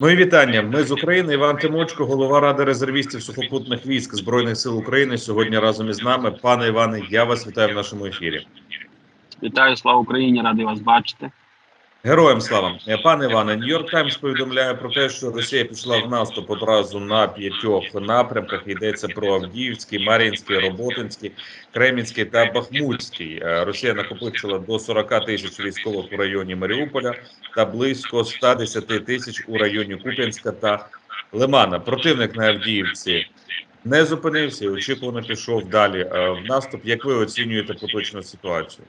Мої вітання. Ми з України. Іван Тимочко, голова ради резервістів сухопутних військ збройних сил України. Сьогодні разом із нами. Пане Іване, я вас вітаю в нашому ефірі. Вітаю, слава Україні, радий вас бачити. Героям слава пане Іване. Нью-Йорк Таймс повідомляє про те, що Росія пішла в наступ одразу на п'ятьох напрямках. Йдеться про Авдіївський, Мар'їнський, Роботинський, Кремінський та Бахмутський. Е, Росія накопичила до 40 тисяч військових у районі Маріуполя та близько 110 тисяч у районі Куп'янська та Лимана. Противник на Авдіївці не зупинився і очікувано пішов далі е, в наступ. Як ви оцінюєте поточну ситуацію?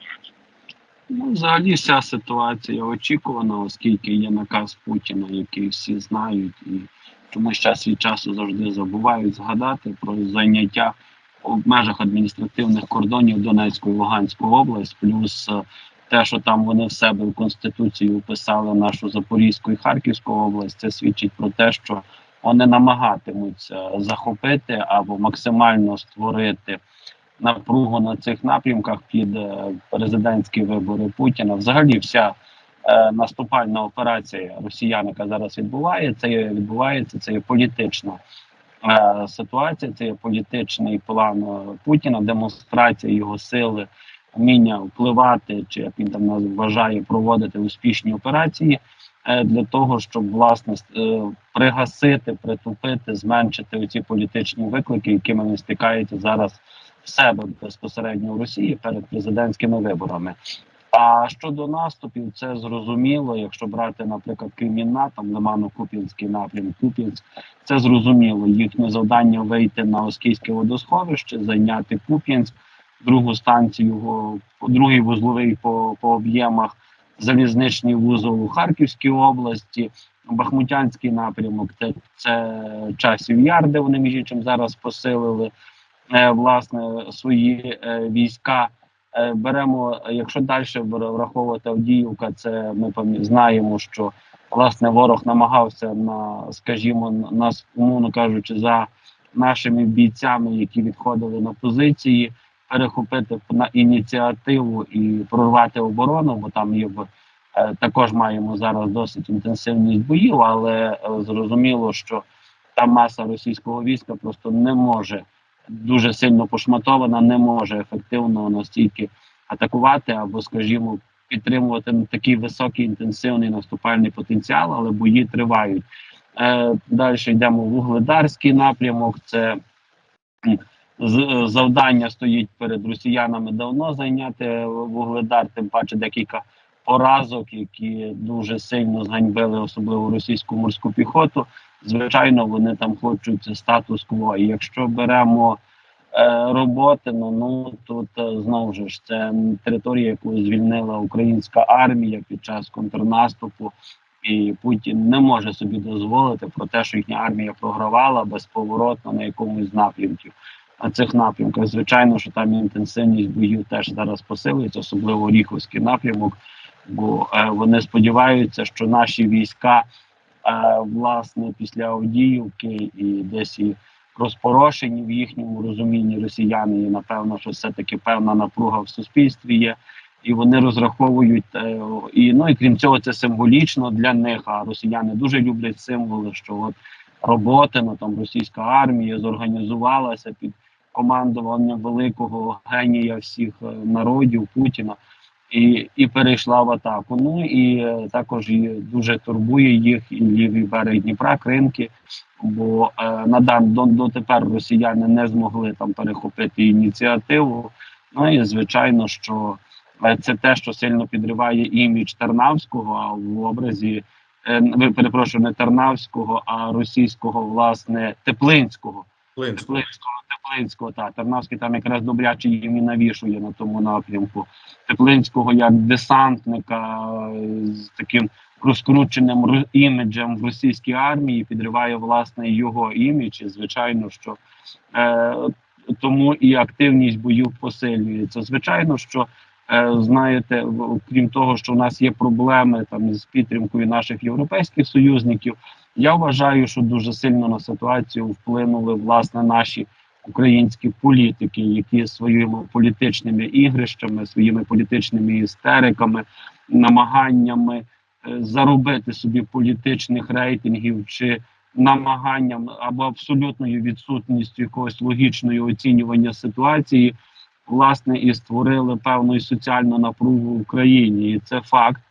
Ну, взагалі, вся ситуація очікувана, оскільки є наказ Путіна, який всі знають, і чомусь час від часу завжди забувають згадати про зайняття в межах адміністративних кордонів Донецької Луганської області, плюс е, те, що там вони в себе в конституції вписали нашу Запорізьку і Харківську область, це свідчить про те, що вони намагатимуться захопити або максимально створити напругу на цих напрямках під е, президентські вибори Путіна. Взагалі, вся е, наступальна операція росіян, яка зараз відбувається, відбувається. Це є політична е, ситуація, це є політичний план е, Путіна, демонстрація його сили, вміння впливати, чи як він там нас вважає, проводити успішні операції. е, Для того щоб власне пригасити, притупити, зменшити оці політичні виклики, якими він стикається зараз себе безпосередньо в Росії перед президентськими виборами. А щодо наступів, це зрозуміло. Якщо брати, наприклад, Кремінна, там Лимано-Куп'янський напрям, Куп'янськ, це зрозуміло. Їхнє завдання вийти на Оскільське водосховище, зайняти Куп'янськ, другу станцію, другий вузловий по, по об'ємах, залізничний вузол у Харківській області, Бахмутянський напрямок. Це, це часів яр, де вони між іншим зараз посилили власне свої е, війська. Е, Беремо, е, якщо далі враховувати Авдіївка, це ми знаємо, що власне ворог намагався на, скажімо, нас, умовно кажучи, за нашими бійцями, які відходили на позиції, перехопити на ініціативу і прорвати оборону, бо там є е, також маємо зараз досить інтенсивність боїв, але е, зрозуміло, що та маса російського війська просто не може дуже сильно пошматована, не може ефективно настільки атакувати або, скажімо, підтримувати такий високий інтенсивний наступальний потенціал, але бої тривають. Е, далі йдемо в Угледарський напрямок. Це завдання стоїть перед росіянами давно зайняти Вугледар, тим паче декілька поразок, які дуже сильно зганьбили, особливо російську морську піхоту. Звичайно, вони там хочуть статус-кво. І якщо беремо е, роботи, ну, ну тут е, знову ж це територія, яку звільнила українська армія під час контрнаступу. І Путін не може собі дозволити про те, що їхня армія програвала безповоротно на якомусь з напрямків. На цих напрямках, звичайно, що там інтенсивність боїв теж зараз посилюється, особливо Оріховський напрямок, бо е, вони сподіваються, що наші війська, е, власне, після Авдіївки і десь і розпорошені в їхньому розумінні росіяни, і напевно, що все таки певна напруга в суспільстві є. І вони розраховують е, і ну і крім цього, це символічно для них. А росіяни дуже люблять символи, що от роботи, ну там російська армія зорганізувалася під командуванням великого генія всіх е, народів Путіна і, і перейшла в атаку. Ну і е, також дуже турбує їх і лівий берег Дніпра, Кринки. Бо е, на дан до, дотепер росіяни не змогли там перехопити ініціативу. Ну і звичайно, що е, це те, що сильно підриває імідж Тарнавського а в образі. е, Ви перепрошую, не Тарнавського, а російського, власне, Теплинського. Теплинського, Теплинського, та Тарнавський там якраз добряче їм і навішує на тому напрямку. Теплинського як десантника е, з таким розкрученим іміджем в російській армії підриває власне його імідж. І звичайно, що е, тому і активність боїв посилюється. Звичайно, що е, знаєте, крім того, що в нас є проблеми там з підтримкою наших європейських союзників. Я вважаю, що дуже сильно на ситуацію вплинули власне наші українські політики, які своїми політичними ігрищами, своїми політичними істериками, намаганнями заробити собі політичних рейтингів чи намаганням або абсолютною відсутністю якогось логічного оцінювання ситуації, власне, і створили певну соціальну напругу в Україні. І це факт.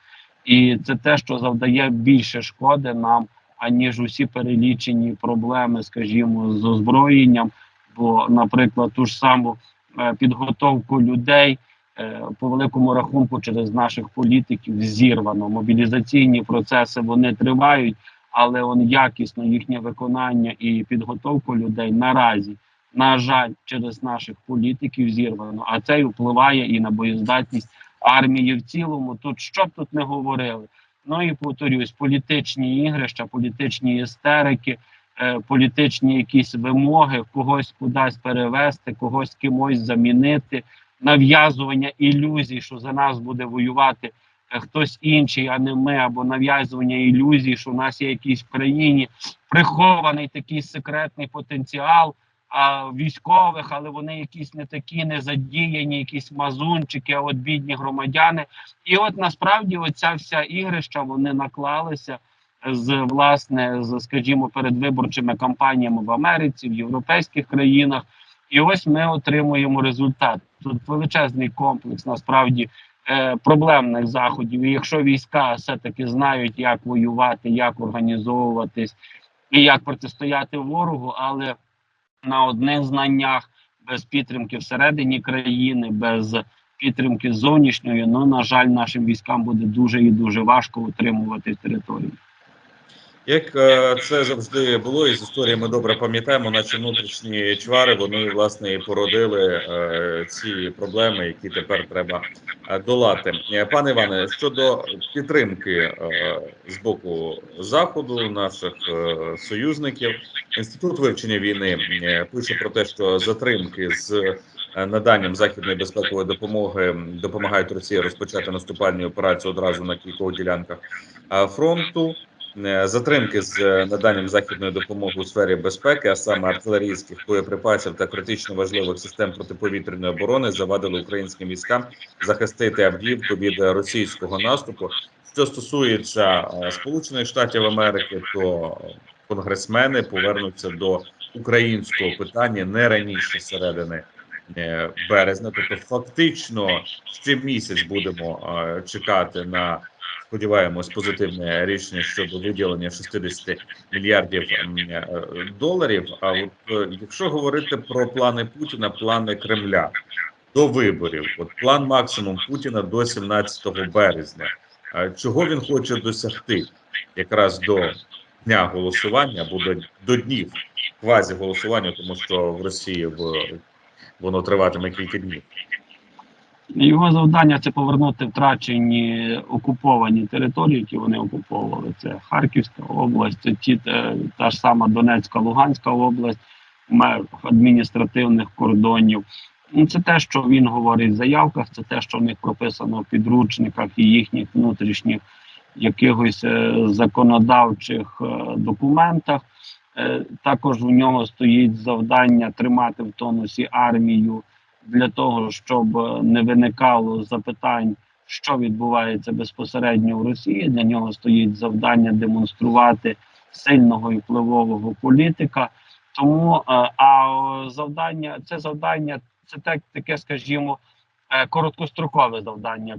І це те, що завдає більше шкоди нам, аніж усі перелічені проблеми, скажімо, з озброєнням. Бо, наприклад, ту ж саму е, підготовку людей е, по великому рахунку через наших політиків зірвано. Мобілізаційні процеси вони тривають, але он якісно їхнє виконання і підготовку людей наразі, на жаль, через наших політиків зірвано. А це й впливає і на боєздатність армії в цілому. Тут що б тут не говорили. Ну і повторюсь, політичні ігрища, політичні істерики, е, політичні якісь вимоги, когось кудись перевести, когось кимось замінити, нав'язування ілюзій, що за нас буде воювати е, хтось інший, а не ми, або нав'язування ілюзій, що в нас є якийсь в країні прихований такий секретний потенціал. А військових, але вони якісь не такі не задіяні, якісь мазунчики, а от бідні громадяни. І от насправді оця вся ігрища вони наклалися з власне з, скажімо, передвиборчими кампаніями в Америці, в європейських країнах. І ось ми отримуємо результат. Тут величезний комплекс насправді е, проблемних заходів. І якщо війська все-таки знають, як воювати, як організовуватись і як протистояти ворогу, але на одних знаннях без підтримки всередині країни, без підтримки зовнішньої, ну на жаль, нашим військам буде дуже і дуже важко утримувати територію. Як е, це завжди було, і з історії ми добре пам'ятаємо, наші внутрішні чвари вони власне і породили е, ці проблеми, які тепер треба е, долати. Пане Іване, щодо підтримки з боку заходу, наших союзників, інститут вивчення війни пише про те, що затримки з наданням західної безпекової допомоги допомагають Росії розпочати наступальні операції одразу на кількох ділянках фронту. Е, Затримки з е, наданням західної допомоги у сфері безпеки, а саме артилерійських боєприпасів та критично важливих систем протиповітряної оборони, завадили українським військам захистити Авдіївку від е, російського наступу. Що стосується Сполучених Штатів Америки, то конгресмени повернуться до українського питання не раніше середини березня. Тобто, фактично, ще місяць будемо чекати на сподіваємось, позитивне рішення щодо виділення 60 мільярдів е, доларів. А от е, якщо говорити про плани Путіна, плани Кремля до виборів, от план максимум Путіна до 17 березня. Чого він хоче досягти якраз до дня голосування або до, до днів квазі голосування, тому що в Росії в воно триватиме кілька днів. Його завдання це повернути втрачені окуповані території, які вони окуповували. Це Харківська область, це ті е, та ж сама Донецька, Луганська область, межах адміністративних кордонів. Ну, Це те, що він говорить в заявках, це те, що в них прописано в підручниках і їхніх внутрішніх якихось е, законодавчих е, документах. Також у нього стоїть завдання тримати в тонусі армію для того, щоб е, не виникало запитань, що відбувається безпосередньо в Росії. Для нього стоїть завдання демонструвати сильного і впливового політика. Тому е, а завдання, це завдання, це так таке, скажімо, е, короткострокове завдання.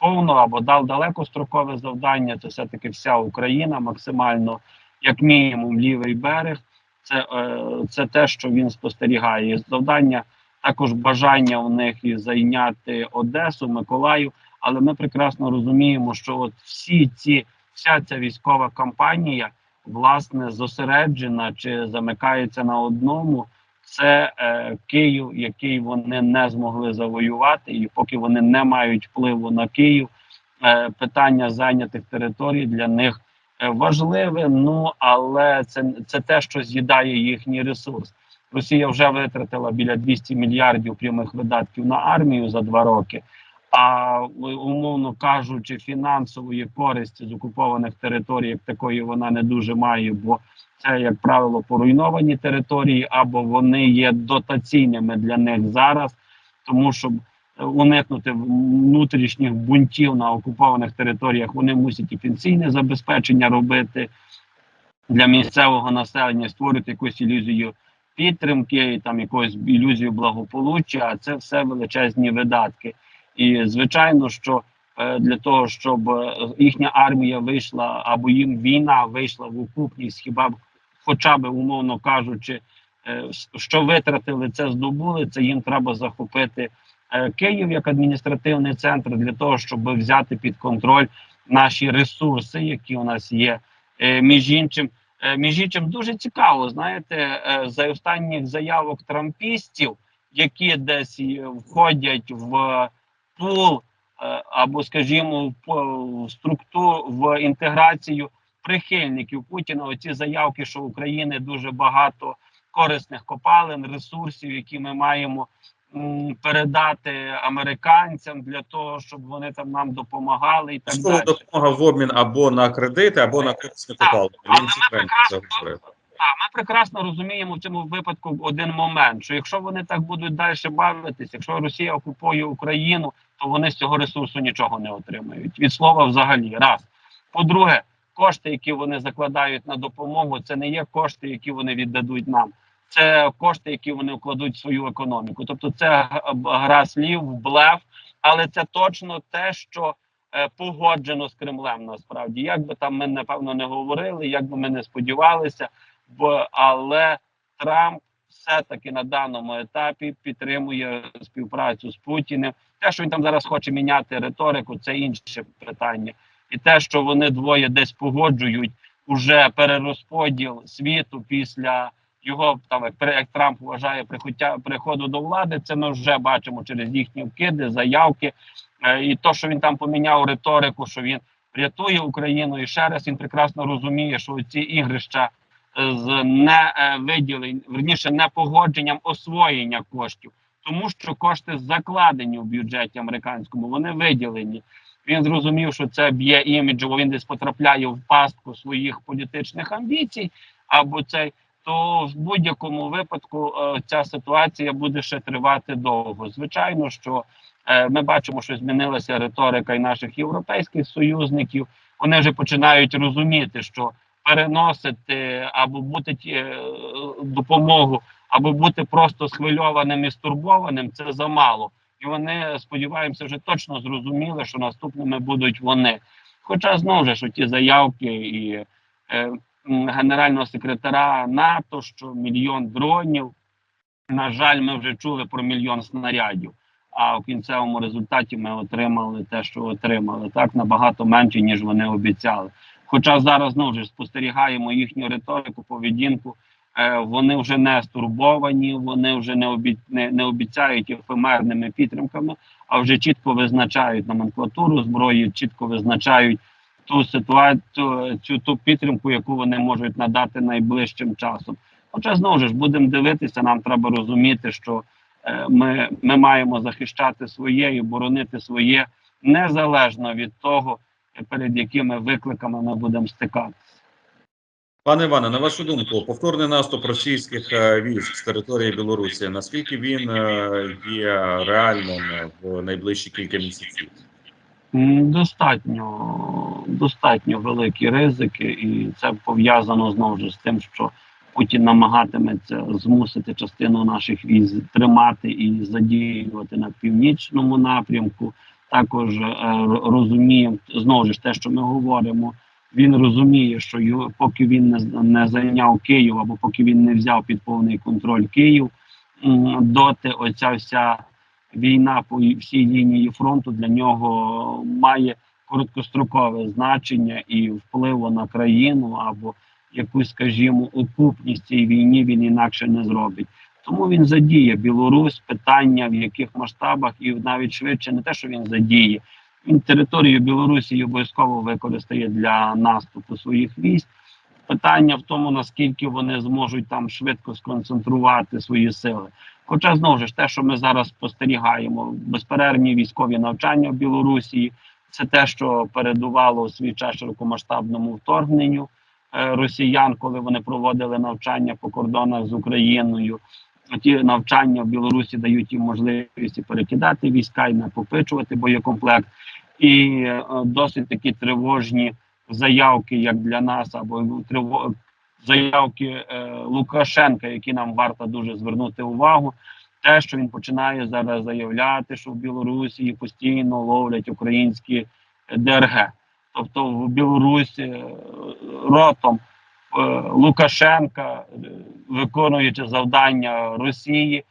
Повно або дал далекострокове завдання. Це все таки вся Україна максимально, як мінімум, лівий берег. Це, е, це те, що він спостерігає. Завдання також бажання у них і зайняти Одесу, Миколаїв. Але ми прекрасно розуміємо, що от всі ці вся ця військова кампанія власне зосереджена чи замикається на одному. Це е, Київ, який вони не змогли завоювати, і поки вони не мають впливу на Київ, е, питання зайнятих територій для них важливе. Ну але це, це те, що з'їдає їхній ресурс. Росія вже витратила біля 200 мільярдів прямих видатків на армію за два роки. А умовно кажучи, фінансової користі з окупованих територій як такої вона не дуже має, бо це, як правило, поруйновані території, або вони є дотаційними для них зараз, тому що е, уникнути внутрішніх бунтів на окупованих територіях. Вони мусять і пенсійне забезпечення робити для місцевого населення, створити якусь ілюзію підтримки, там якусь ілюзію благополуччя. А це все величезні видатки. І звичайно, що е, для того, щоб е, їхня армія вийшла або їм війна вийшла в окупність, хіба б, хоча б умовно кажучи, е, що витратили, це здобули. Це їм треба захопити Київ як адміністративний центр для того, щоб взяти під контроль наші ресурси, які у нас є. Е, Між іншим, е, між іншим, дуже цікаво, знаєте, е, за останніх заявок трампістів, які десь е, входять в пул е, або, скажімо, в структуру в інтеграцію прихильників Путіна. Оці заявки, що України дуже багато корисних копалин, ресурсів, які ми маємо передати американцям для того, щоб вони там нам допомагали і так далі. допомога в обмін або на кредити, або на корисні Так, копалки. Він ми це прекрасно- говорив. Так, ми прекрасно розуміємо в цьому випадку один момент: що якщо вони так будуть далі бавитись, якщо Росія окупує Україну, то вони з цього ресурсу нічого не отримають. Від слова взагалі. Раз. По-друге, кошти, які вони закладають на допомогу, це не є кошти, які вони віддадуть нам. Це кошти, які вони вкладуть в свою економіку. Тобто, це гра слів, блеф, але це точно те, що е, погоджено з Кремлем. Насправді, як би там ми напевно не говорили, як би ми не сподівалися, бо але Трамп все-таки на даному етапі підтримує співпрацю з Путіним. Те, що він там зараз хоче міняти риторику, це інше питання. І те, що вони двоє десь погоджують уже перерозподіл світу після його там, як, Трамп вважає прихоття приходу до влади, це ми вже бачимо через їхні вкиди, заявки. Е, і то, що він там поміняв риторику, що він рятує Україну, і ще раз він прекрасно розуміє, що ці ігрища е, з не е, верніше не погодженням освоєння коштів, тому що кошти закладені в бюджеті американському, вони виділені. Він зрозумів, що це б'є іміджово, він десь потрапляє в пастку своїх політичних амбіцій, або цей. То в будь-якому випадку е, ця ситуація буде ще тривати довго. Звичайно, що е, ми бачимо, що змінилася риторика і наших європейських союзників. Вони вже починають розуміти, що переносити або бути е, допомогу, або бути просто схвильованим і стурбованим це замало. І вони сподіваємося, вже точно зрозуміли, що наступними будуть вони. Хоча знову ж ті заявки і генерального секретаря НАТО, що мільйон дронів. На жаль, ми вже чули про мільйон снарядів. А в кінцевому результаті ми отримали те, що отримали, так набагато менше, ніж вони обіцяли. Хоча зараз знову ж спостерігаємо їхню риторику, поведінку. Е, вони вже не стурбовані, вони вже не, обі... не, не обіцяють ефемерними підтримками, а вже чітко визначають номенклатуру зброї, чітко визначають ту ситуацію, цю ту підтримку, яку вони можуть надати найближчим часом. Хоча знову ж будемо дивитися, нам треба розуміти, що е, ми, ми маємо захищати своє і боронити своє незалежно від того, перед якими викликами ми будемо стикатися. Пане Іване, на вашу думку, повторний наступ російських е, військ з території Білорусі, наскільки він е, є реальним в найближчі кілька місяців? Достатньо, достатньо великі ризики, і це пов'язано знову ж з тим, що Путін намагатиметься змусити частину наших військ тримати і задіювати на північному напрямку. Також е, розуміє знову ж те, що ми говоримо. Він розуміє, що його, поки він не, не зайняв Київ, або поки він не взяв під повний контроль Київ, доти оця вся війна по всій лінії фронту для нього має короткострокове значення і впливу на країну або якусь, скажімо, окупність цій війні він інакше не зробить. Тому він задіє Білорусь, питання в яких масштабах, і навіть швидше не те, що він задіє. Він територію Білорусі обов'язково використає для наступу своїх військ. Питання в тому, наскільки вони зможуть там швидко сконцентрувати свої сили. Хоча знову ж те, що ми зараз спостерігаємо, безперервні військові навчання в Білорусі, це те, що передувало свій час широкомасштабному вторгненню е, росіян, коли вони проводили навчання по кордонах з Україною. ті навчання в Білорусі дають їм можливість і перекидати війська і накопичувати боєкомплект. І е, досить такі тривожні заявки, як для нас, або заявки е, Лукашенка, які нам варто дуже звернути увагу. Те, що він починає зараз заявляти, що в Білорусі постійно ловлять українські ДРГ. Тобто в Білорусі е, ротом е, Лукашенка, е, виконуючи завдання Росії,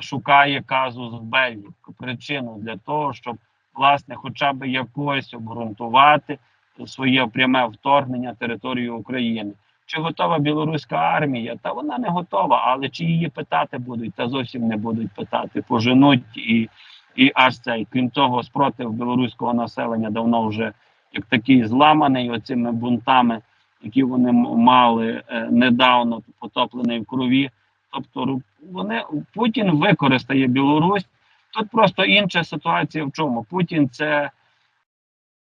шукає казус беллі, причину для того, щоб власне хоча б якось обґрунтувати своє пряме вторгнення території України. Чи готова білоруська армія? Та вона не готова, але чи її питати будуть, та зовсім не будуть питати. Поженуть і, і аж цей. Крім того, спротив білоруського населення давно вже як такий зламаний оцими бунтами, які вони мали е, недавно потоплений в крові. Тобто вони Путін використає Білорусь. Тут просто інша ситуація в чому? Путін це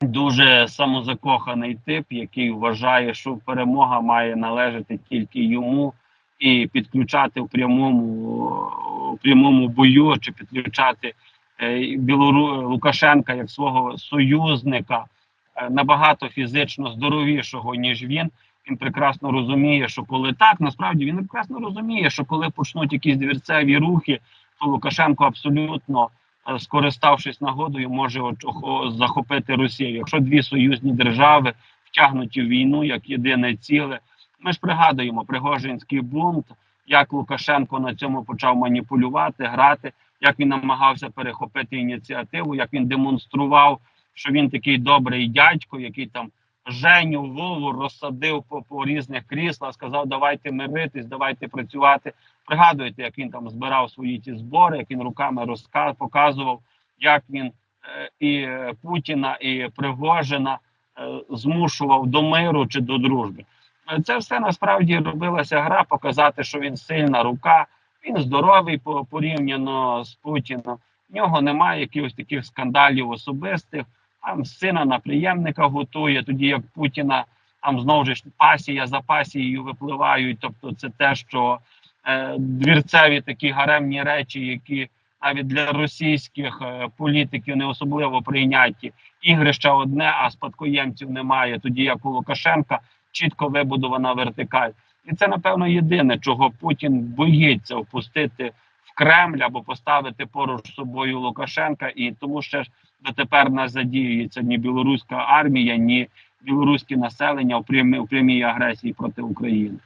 дуже самозакоханий тип, який вважає, що перемога має належати тільки йому, і підключати в прямому, в прямому бою чи підключати е, Білору Лукашенка як свого союзника е, набагато фізично здоровішого ніж він. Він прекрасно розуміє, що коли так, насправді він прекрасно розуміє, що коли почнуть якісь двірцеві рухи, то Лукашенко абсолютно скориставшись нагодою, може захопити Росію. Якщо дві союзні держави втягнуті в війну як єдине ціле, ми ж пригадуємо Пригожинський бунт, як Лукашенко на цьому почав маніпулювати, грати, як він намагався перехопити ініціативу, як він демонстрував, що він такий добрий дядько, який там Женю Вову розсадив по, по різних кріслах, сказав, давайте миритись, давайте працювати. Пригадуєте, як він там збирав свої ті збори, як він руками розка показував, як він е, і е, Путіна, і Пригожина е, змушував до миру чи до дружби. Е, Це все насправді робилася гра, показати, що він сильна рука, він здоровий по- порівняно з Путіном. В нього немає якихось таких скандалів особистих. Там сина на приємника готує, тоді як Путіна там знову ж пасія за пасією випливають. Тобто, це те, що е, двірцеві такі гаремні речі, які навіть для російських е, політиків не особливо прийняті. Ігрище одне, а спадкоємців немає. Тоді як у Лукашенка чітко вибудована вертикаль. І це напевно єдине, чого Путін боїться впустити Кремль або поставити поруч з собою Лукашенка, і тому ще ж дотепер не задіюється ні білоруська армія, ні білоруське населення у прямій, у прямій агресії проти України.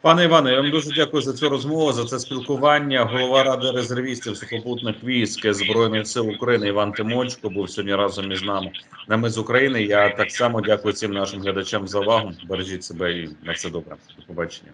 Пане Іване, я вам дуже дякую за цю розмову, за це спілкування. Голова ради резервістів сухопутних військ Збройних сил України Іван Тимочко був сьогодні разом із нами. На ми з України. Я так само дякую всім нашим глядачам за увагу. Бережіть себе і на все добре. До побачення.